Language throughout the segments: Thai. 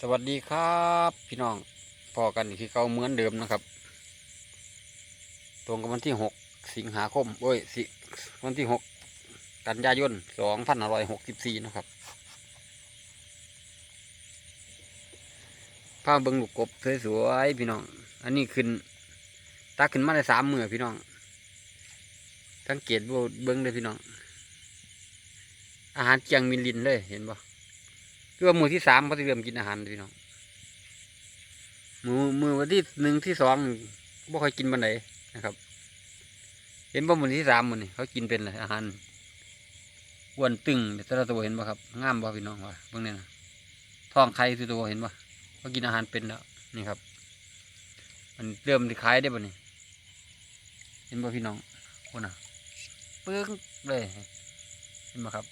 สวัสดีครับพี่น้องพอกันที่เก่าเหมือนเดิมนะครับ ตรงกับวันที่หกสิงหาคมโอ้ยสิวันที่หกกันยายนสองพันร้อยหกสิบสี่นะครับพาเบิ้งลูกกบสวยๆพี่น้อง อันนี้ขึ้นตักขึ้นมาได้สามมือพี่น้องสังเกตว่าเบิ้งเลยพี่น้อง อาหารเจียงมินลินเลยเห็นปะ คือว่ามือที่สามเขาจะเริ่มกินอาหารพี่น้องมือมือวันที่หนึ่งที่สองบ่ค่อยกินบันไดนะครับ เห็นว่ามือที่สามมือนี่เขากินเป็นเลยอาหารอ้วนตึงแต่ละตัวเห็นป่ะครับงามบ่พี่น้องว่าเบิ่งเนี่นะท้องไข่ตัวเห็นป่ะเขากินอาหารเป็นแล้วนี่ครับ มันเริ่มที่ขายได้ป่ะนี่เห็นป่ะพี่น้องคนน่ะปึ้งเลยเห็นป่ะครับ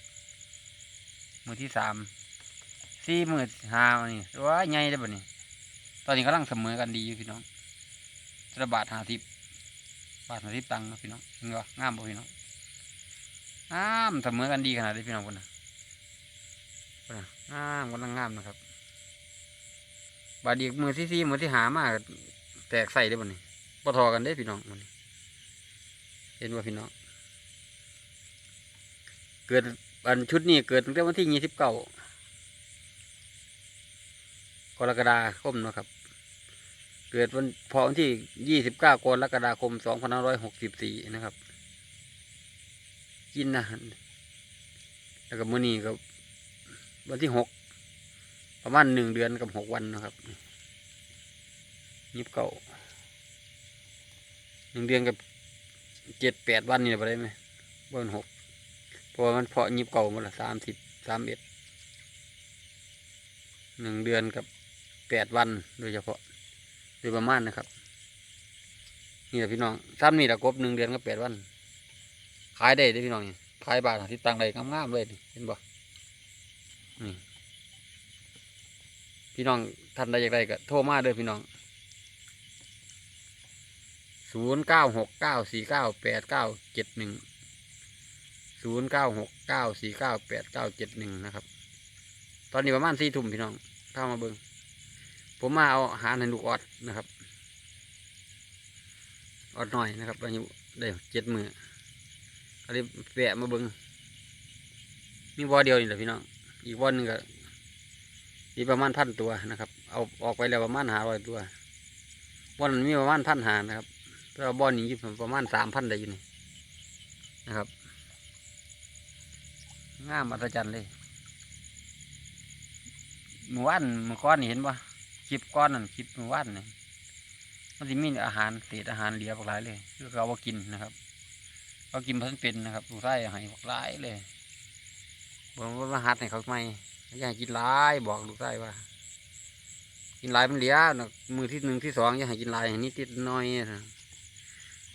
มือที่สาม สี่หมื่นห้านี่ว่าใหญ่ได้บ่นี่ตอนนี้กำลังเสมอกันดีอยู่พี่น้องระบาทหาทิพบาทหาทิพตังค์นะพี่น้องเงางามบ่พี่น้องงามเสมอกันดีขนาดนี้พี่น้องคนน่ะคนน่ะงามกำลังงามนะครับ บาดอีกมือที่สี่มือที่หามากแตกใส่ได้บ่นี่บ่ทอกันได้พี่น้องมันเห็นว่าพี่น้อง เกิดอันชุดนี้เกิดตั้งแต่วันที่ยี่สิบเก้า รกฎาคมนะครับ เกิดวันพอวันที่ยี่สิบเก้ากรกฎาคมสองพันห้าร้อยหกสิบสี่นะครับ กินนะแล้วก็มื้อนี้ก็วันที่หกประมาณหนึ่งเดือนกับหกวันนะครับยิบเก่าหนึ่งเดือนกับเจ็ดแปดวันนี่ไปได้ไหมวันหกเพราะว่ามันเพาะยิบเก่าหมดละสามสิบสามเอ็ดหนึ่งเดือนกับ แปดวันโดยเฉพาะโดยประมาณนะครับ นี่แหละพี่น้องซ้ำนี่แหละกบหนึ่งเดือนกับแปดวัน ขายได้เด้อพี่น้องนี่ขายบาทที่ตังได้งามๆเลยนี่เห็นบ่นี่พี่น้องท่านใดอยากได้ก็โทรมาเด้อพี่น้องศูนย์เก้าหกเก้าสี่เก้าแปดเก้าเจ็ดหนึ่งศูนย์เก้าหกเก้าสี่เก้าแปดเก้าเจ็ดหนึ่งนะครับ ตอนนี้ประมาณสี่ทุ่มพี่น้อง เข้ามาเบิง ผมมาเอาอาหารให้ลูกออดนะครับ ออดหน่อยนะครับอายุได้เจ็ดมือก็เลยแวะมาเบิงมีวอเดียวนี่แหละพี่น้อง อีกวอหนึงก็มีประมาณพันตัวนะครับ เอาออกไปแล้วประมาณหาร้อยตัววอนั้นมีประมาณพันหานะครับแต่ว่าบอนี้อยู่ประมาณสามพันได้อยู่นี่นะครับงามอัศจรรย์เลยมื่อวานมื่อก้อนเห็นปะ คลิปก้อนนั่นคลิปมือวานนี่มันจะมีอาหารเศษอาหารเหลือพวกหลายเลยคือเขาเอากินนะครับเขากินเพิ่นเป็นนะครับลูกไส้ให้พวกหลายเลยบอกว่ามาหัดให้เขาไม่อย่าให้กินหลายบอกลูกไส้ว่า กินหลายมันเหลือนะมือที่หนึ่งที่สองอย่าให้กินหลายนิดนิดน้อยนะ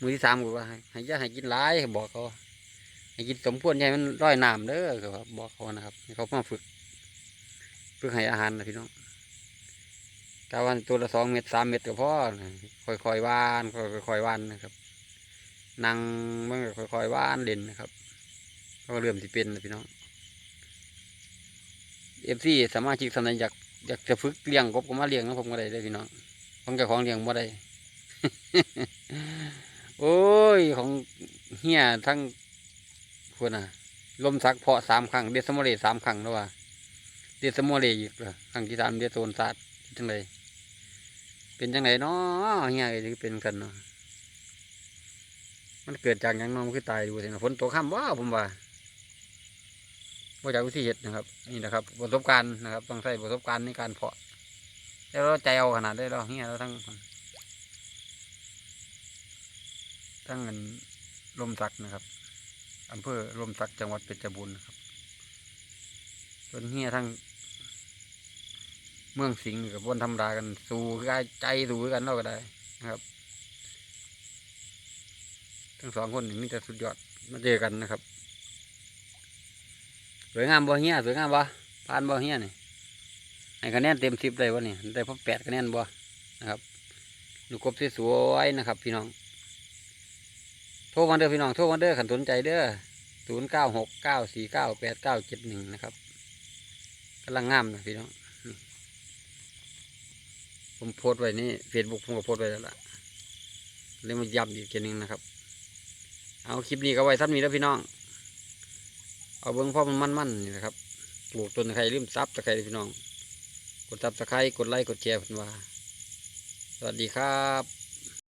มือที่สามก็ว่าให้ให้อย่าให้กินหลายบอกเขาให้กินสมควรอย่าให้มันร้อยน้ำเด้อเขาบอกเขานะครับให้เขามาฝึกฝึกให้อาหารนะพี่น้อง กาวันตัวละสองเม็ดสามเม็ดก็พอค่อยๆว่านค่อยๆว่านนะครับนั่งมันก็ค่อยๆว่านเล่นนะครับก็เริ่มสิเป็นนะพี่น้องเอฟซีสามารถชิกสนัยอยากอยากจะฝึกเลี้ยงกบก็มาเลี้ยงนะผมก็ได้เลยพี่น้องของเจ้าของเลี้ยงบ่ได้โอ้ยของเฮียทั้งคนน่ะลมสักเพาะสามครั้งเดสโมเลสามครั้งแล้วว่าเดสโมเลอีกเหรอครั้งที่สามเดสโซนศาสตร์จังไร เป็นจังไรเนาะเฮียเอ้ยเป็นกันเนาะมันเกิดจากยังน้องคือตายดูสินะฝนตกข้ามว่าผมว่าว่าจากวิธีเหตุนะครับ นี่นะครับประสบการณ์นะครับ ต้องใช้ประสบการณ์ในการเพาะ แล้วเราใจเอาขนาดได้เราเฮียเราทั้งทั้งเงินลมสักนะครับอำเภอลมสักจังหวัดเพชรบูรณ์นะครับจนเฮียทั้ง เมืองสิงห์กับบนธรรมดากัน สู้กันใจสู้กันเราก็ได้นะครับ ทั้งสองคนนี่มีแต่สุดยอดมาเจอกันนะครับ สวยงามบ่เฮียสวยงามบ่ผ่านบ่เฮียนี่ให้คะแนนเต็มสิบเลยวันนี้ได้พอแปดคะแนนบ่นะครับลูกกบสวยๆนะครับ พี่น้อง โทรมาเด้อพี่น้องโทรมาเด้อขันสนใจเด้อศูนย์เก้าหกเก้าสี่เก้าแปดเก้าเจ็ดหนึ่งนะครับกำลังงามนะพี่น้อง ผมโพสไว้นี่เฟซบุ๊กผมก็โพสไว้แล้วล่ะเลยมาย้ำอีกทีนึงนะครับ เอาคลิปนี้ก็ไว้ท่านี้แล้วพี่น้อง เอาเบิ้งพ่อมันมันๆนี่นะครับปลูกต้นไครลืมซับตะไคร้พี่น้อง กดซับตะไคร้กดไลค์กดแชร์เพิ่นว่า สวัสดีครับ